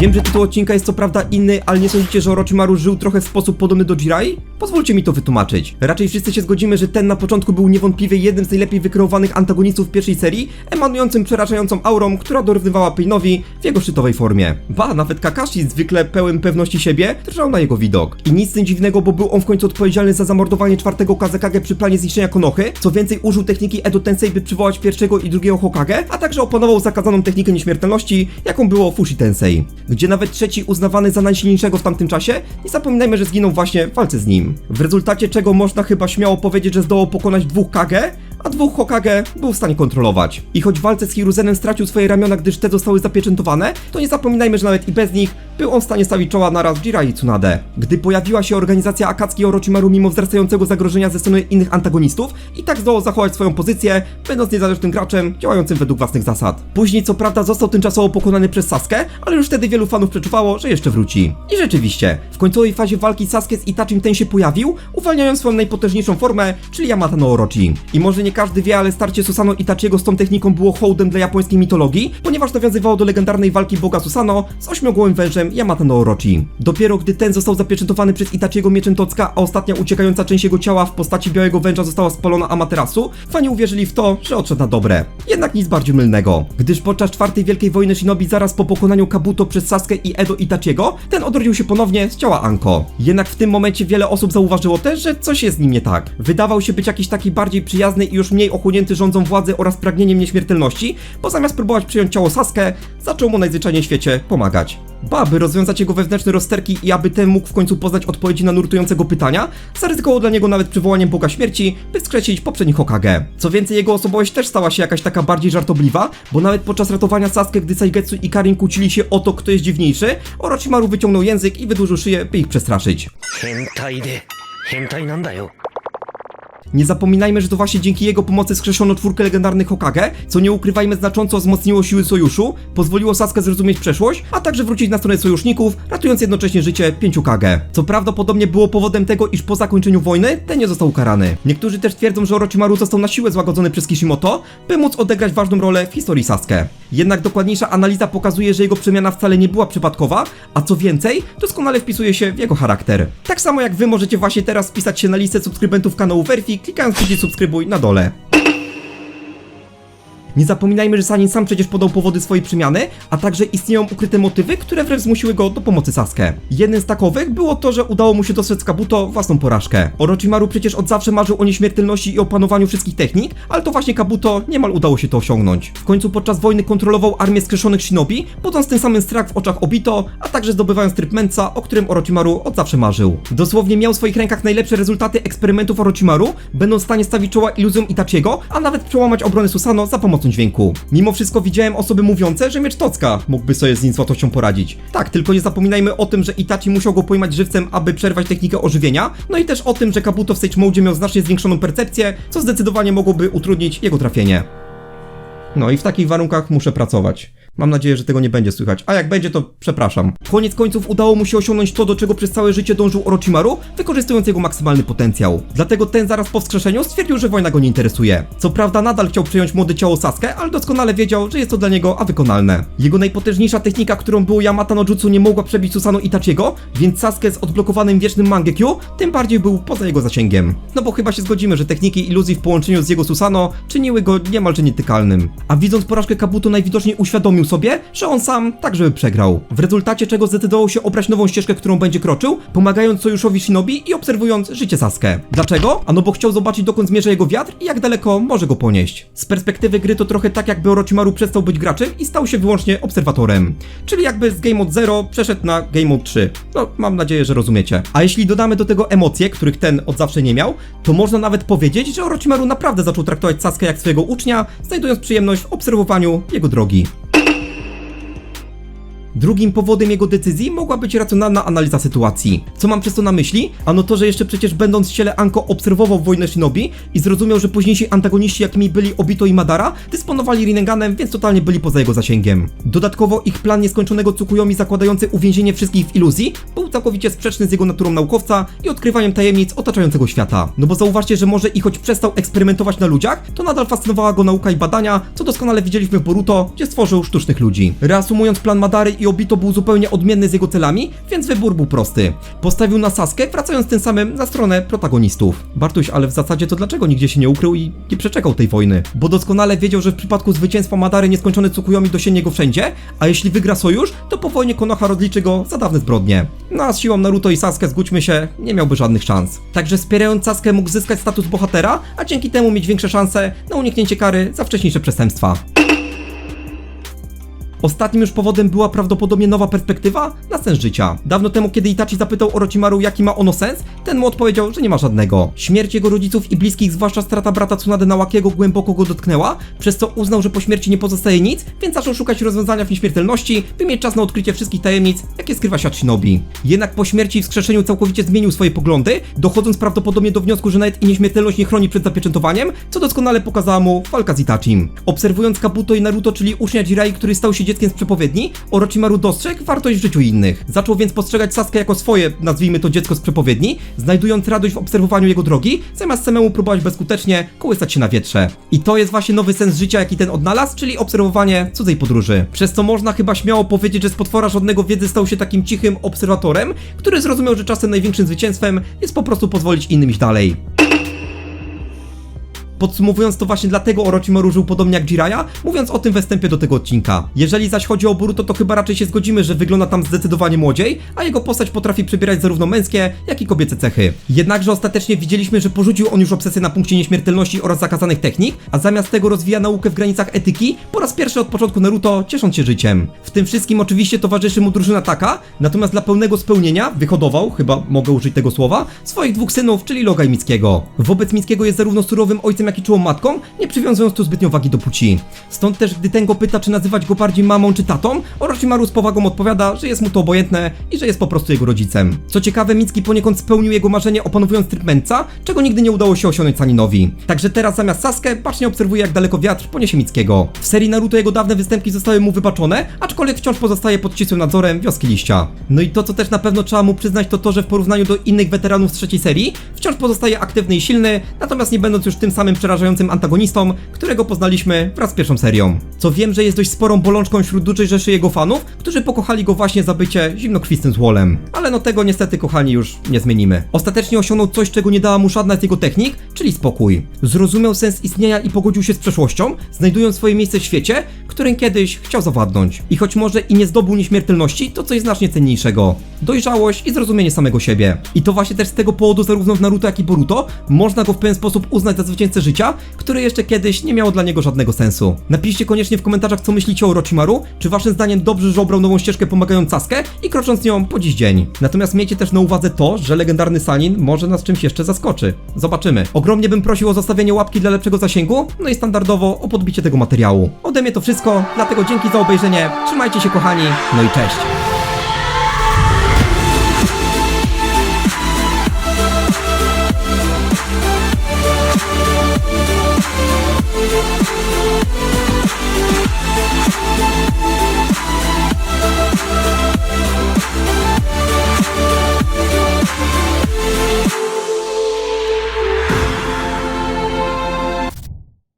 Wiem, że tytuł odcinka jest co prawda inny, ale nie sądzicie, że Orochimaru żył trochę w sposób podobny do Jirai? Pozwólcie mi to wytłumaczyć. Raczej wszyscy się zgodzimy, że ten na początku był niewątpliwie jednym z najlepiej wykreowanych antagonistów pierwszej serii, emanującym przerażającą aurą, która dorównywała Painowi w jego szczytowej formie. Ba, nawet Kakashi, zwykle pełen pewności siebie, drżał na jego widok. I nic tym dziwnego, bo był on w końcu odpowiedzialny za zamordowanie czwartego Kazekage przy planie zniszczenia Konohy, co więcej użył techniki Edo Tensei, by przywołać pierwszego i drugiego Hokage, a także opanował zakazaną technikę nieśmiertelności, jaką było Fushi Tensei, gdzie nawet trzeci uznawany za najsilniejszego w tamtym czasie, nie zapominajmy, że zginął właśnie w walce z nim. W rezultacie czego można chyba śmiało powiedzieć, że zdołał pokonać dwóch Kage, a dwóch Hokage był w stanie kontrolować. I choć w walce z Hiruzenem stracił swoje ramiona, gdyż te zostały zapieczętowane, to nie zapominajmy, że nawet i bez nich był on w stanie stawić czoła naraz Jirai i Tsunade. Gdy pojawiła się organizacja Akatsuki Orochimaru mimo wzrastającego zagrożenia ze strony innych antagonistów, i tak zdołał zachować swoją pozycję, będąc niezależnym graczem, działającym według własnych zasad. Później co prawda został tymczasowo pokonany przez Sasuke, ale już wtedy wielu fanów przeczuwało, że jeszcze wróci. I rzeczywiście, w końcowej fazie walki Sasuke z Itachim ten się pojawił, uwalniając swoją najpotężniejszą formę, czyli Yamata no Orochi. I może nie każdy wie, ale starcie Susano Itachiego z tą techniką było hołdem dla japońskiej mitologii, ponieważ nawiązywało do legendarnej walki boga Susano z ośmiogłowym wężem Yamata no Orochi. Dopiero gdy ten został zapieczętowany przez Itachiego mieczem Tocka, a ostatnia uciekająca część jego ciała w postaci białego węża została spalona Amaterasu, fani uwierzyli w to, że odszedł na dobre. Jednak nic bardziej mylnego, gdyż podczas czwartej wielkiej wojny Shinobi zaraz po pokonaniu Kabuto przez Sasuke i Edo Itachiego, ten odrodził się ponownie z ciała Anko. Jednak w tym momencie wiele osób zauważyło też, że coś jest z nim nie tak. Wydawał się być jakiś taki bardziej przyjazny i już mniej ochłonięty rządzą władzy oraz pragnieniem nieśmiertelności, bo zamiast próbować przyjąć ciało Saskę, zaczął mu najzwyczajniej w świecie pomagać. Baby rozwiązać jego wewnętrzne rozterki i aby ten mógł w końcu poznać odpowiedzi na nurtującego pytania, zaryzykował dla niego nawet przywołaniem Boga Śmierci, by skrzesić poprzedni Hokage. Co więcej, jego osobowość też stała się jakaś taka bardziej żartobliwa, bo nawet podczas ratowania Sasuke, gdy Saigetsu i Karin kłócili się o to, kto jest dziwniejszy, Orochimaru wyciągnął język i wydłużył szyję, by ich przestraszyć. Hentai de. Hentai. Nie zapominajmy, że to właśnie dzięki jego pomocy skrzeszono czwórkę legendarnych Hokage, co nie ukrywajmy znacząco wzmocniło siły sojuszu, pozwoliło Sasuke zrozumieć przeszłość, a także wrócić na stronę sojuszników, ratując jednocześnie życie pięciu Kage. Co prawdopodobnie było powodem tego, iż po zakończeniu wojny ten nie został ukarany. Niektórzy też twierdzą, że Orochimaru został na siłę złagodzony przez Kishimoto, by móc odegrać ważną rolę w historii Sasuke. Jednak dokładniejsza analiza pokazuje, że jego przemiana wcale nie była przypadkowa, a co więcej, doskonale wpisuje się w jego charakter. Tak samo jak wy możecie właśnie teraz wpisać się na listę subskrybentów kanału Verfi, klikając przycisk subskrybuj na dole. Nie zapominajmy, że Sanin sam przecież podał powody swojej przemiany, a także istnieją ukryte motywy, które wręcz zmusiły go do pomocy Sasuke. Jednym z takowych było to, że udało mu się dostrzec Kabuto własną porażkę. Orochimaru przecież od zawsze marzył o nieśmiertelności i opanowaniu wszystkich technik, ale to właśnie Kabuto niemal udało się to osiągnąć. W końcu podczas wojny kontrolował armię skrzeszonych shinobi, budząc tym samym strach w oczach Obito, a także zdobywając tryb Mensa, o którym Orochimaru od zawsze marzył. Dosłownie miał w swoich rękach najlepsze rezultaty eksperymentów Orochimaru, będąc w stanie stawić czoła iluzjom Itachiego, a nawet przełamać obrony Susano za pomocą dźwięku. Mimo wszystko widziałem osoby mówiące, że miecz Tocka mógłby sobie z nim z łatwością poradzić. Tak, tylko nie zapominajmy o tym, że Itachi musiał go pojmać żywcem, aby przerwać technikę ożywienia, no i też o tym, że Kabuto w Stage Mode miał znacznie zwiększoną percepcję, co zdecydowanie mogłoby utrudnić jego trafienie. No i w takich warunkach muszę pracować. Mam nadzieję, że tego nie będzie słychać, a jak będzie, to przepraszam. Koniec końców udało mu się osiągnąć to, do czego przez całe życie dążył Orochimaru, wykorzystując jego maksymalny potencjał. Dlatego ten zaraz po wskrzeszeniu stwierdził, że wojna go nie interesuje. Co prawda nadal chciał przejąć młode ciało Sasuke, ale doskonale wiedział, że jest to dla niego a wykonalne. Jego najpotężniejsza technika, którą było Yamata no Jutsu nie mogła przebić Susano Itachiego, więc Sasuke z odblokowanym wiecznym Mangekyu tym bardziej był poza jego zasięgiem. No bo chyba się zgodzimy, że techniki iluzji w połączeniu z jego Susano czyniły go niemalże nietykalnym. A widząc porażkę Kabuto najwidoczniej uświadomił sobie, że on sam także przegrał. W rezultacie czego zdecydował się obrać nową ścieżkę, którą będzie kroczył, pomagając sojuszowi Shinobi i obserwując życie Sasuke. Dlaczego? Ano bo chciał zobaczyć dokąd zmierza jego wiatr i jak daleko może go ponieść. Z perspektywy gry to trochę tak jakby Orochimaru przestał być graczem i stał się wyłącznie obserwatorem. Czyli jakby z Game Mode 0 przeszedł na Game Mode 3. No, mam nadzieję, że rozumiecie. A jeśli dodamy do tego emocje, których ten od zawsze nie miał, to można nawet powiedzieć, że Orochimaru naprawdę zaczął traktować Sasuke jak swojego ucznia, znajdując przyjemność w obserwowaniu jego drogi. Drugim powodem jego decyzji mogła być racjonalna analiza sytuacji. Co mam przez to na myśli? Ano to, że jeszcze przecież będąc w ciele Anko obserwował wojnę Shinobi i zrozumiał, że późniejsi antagoniści jakimi byli Obito i Madara dysponowali Rinneganem, więc totalnie byli poza jego zasięgiem. Dodatkowo ich plan nieskończonego Tsukuyomi zakładający uwięzienie wszystkich w iluzji był całkowicie sprzeczny z jego naturą naukowca i odkrywaniem tajemnic otaczającego świata. No bo zauważcie, że może i choć przestał eksperymentować na ludziach, to nadal fascynowała go nauka i badania, co doskonale widzieliśmy w Boruto, gdzie stworzył sztucznych ludzi. Reasumując plan Madary i Obito był zupełnie odmienny z jego celami, więc wybór był prosty. Postawił na Saskę, wracając tym samym na stronę protagonistów. Bartuś, ale w zasadzie to dlaczego nigdzie się nie ukrył i nie przeczekał tej wojny? Bo doskonale wiedział, że w przypadku zwycięstwa Madary nieskończony Tsukuyomi dosięgnie go wszędzie, a jeśli wygra sojusz, to po wojnie Konoha rozliczy go za dawne zbrodnie. No a z siłą Naruto i Sasuke, zgódźmy się, nie miałby żadnych szans. Także wspierając Sasuke mógł zyskać status bohatera, a dzięki temu mieć większe szanse na uniknięcie kary za wcześniejsze przestępstwa. Ostatnim już powodem była prawdopodobnie nowa perspektywa na sens życia. Dawno temu, kiedy Itachi zapytał Orochimaru, jaki ma ono sens, ten mu odpowiedział, że nie ma żadnego. Śmierć jego rodziców i bliskich, zwłaszcza strata brata Tsunade Nałakiego, głęboko go dotknęła, przez co uznał, że po śmierci nie pozostaje nic, więc zaczął szukać rozwiązania w nieśmiertelności, by mieć czas na odkrycie wszystkich tajemnic, jakie skrywa świat Shinobi. Jednak po śmierci i wskrzeszeniu całkowicie zmienił swoje poglądy, dochodząc prawdopodobnie do wniosku, że nawet i nieśmiertelność nie chroni przed zapieczętowaniem, co doskonale pokazała mu walka z Itachim. Obserwując Kabuto i Naruto, czyli ucznia Jirai, który stał się dzieckiem z przepowiedni, Orochimaru dostrzegł wartość w życiu innych. Zaczął więc postrzegać Sasuke jako swoje, nazwijmy to dziecko z przepowiedni, znajdując radość w obserwowaniu jego drogi, zamiast samemu próbować bezskutecznie kołysać się na wietrze. I to jest właśnie nowy sens życia, jaki ten odnalazł, czyli obserwowanie cudzej podróży. Przez co można chyba śmiało powiedzieć, że z potwora żadnego wiedzy stał się takim cichym obserwatorem, który zrozumiał, że czasem największym zwycięstwem jest po prostu pozwolić innym iść dalej. Podsumowując to właśnie dlatego Orochimaru żył podobnie jak Jiraiya, mówiąc o tym we wstępie do tego odcinka. Jeżeli zaś chodzi o Boruto, to chyba raczej się zgodzimy, że wygląda tam zdecydowanie młodziej, a jego postać potrafi przybierać zarówno męskie, jak i kobiece cechy. Jednakże ostatecznie widzieliśmy, że porzucił on już obsesję na punkcie nieśmiertelności oraz zakazanych technik, a zamiast tego rozwija naukę w granicach etyki, po raz pierwszy od początku Naruto ciesząc się życiem. W tym wszystkim oczywiście towarzyszy mu drużyna Taka, natomiast dla pełnego spełnienia wyhodował, chyba mogę użyć tego słowa, swoich dwóch synów, czyli Loga i Mickiego. Wobec Mickiego jest zarówno surowym ojcem, jak i czułą matką, nie przywiązując tu zbytnio wagi do płci. Stąd też, gdy ten go pyta, czy nazywać go bardziej mamą czy tatą, Orochimaru z powagą odpowiada, że jest mu to obojętne i że jest po prostu jego rodzicem. Co ciekawe, Micki poniekąd spełnił jego marzenie opanowując tryb mędrca, czego nigdy nie udało się osiągnąć Saninowi. Także teraz zamiast Sasuke bacznie obserwuje jak daleko wiatr poniesie Mickiego. W serii Naruto jego dawne występki zostały mu wybaczone, aczkolwiek wciąż pozostaje pod ścisłym nadzorem wioski liścia. No i to, co też na pewno trzeba mu przyznać, to to, że w porównaniu do innych weteranów z trzeciej serii, wciąż pozostaje aktywny i silny, natomiast nie będąc już tym samym przerażającym antagonistą, którego poznaliśmy wraz z pierwszą serią. Co wiem, że jest dość sporą bolączką wśród dużej rzeszy jego fanów, którzy pokochali go właśnie za bycie zimnokrwistym złolem. Ale no tego niestety, kochani, już nie zmienimy. Ostatecznie osiągnął coś, czego nie dała mu żadna z jego technik, czyli spokój. Zrozumiał sens istnienia i pogodził się z przeszłością, znajdując swoje miejsce w świecie, którym kiedyś chciał zawładnąć. I choć może i nie zdobył nieśmiertelności, to coś znacznie cenniejszego. Dojrzałość i zrozumienie samego siebie. I to właśnie też z tego powodu zarówno w Naruto, jak i Boruto można go w pewien sposób uznać za zwycięzcę życia, które jeszcze kiedyś nie miało dla niego żadnego sensu. Napiszcie koniecznie w komentarzach, co myślicie o Orochimaru, czy waszym zdaniem dobrze, że obrał nową ścieżkę pomagając Sasuke i krocząc nią po dziś dzień. Natomiast miejcie też na uwadze to, że legendarny Sanin może nas czymś jeszcze zaskoczy. Zobaczymy. Ogromnie bym prosił o zostawienie łapki dla lepszego zasięgu, no i standardowo o podbicie tego materiału. Ode mnie to wszystko, dlatego dzięki za obejrzenie, trzymajcie się kochani, no i cześć!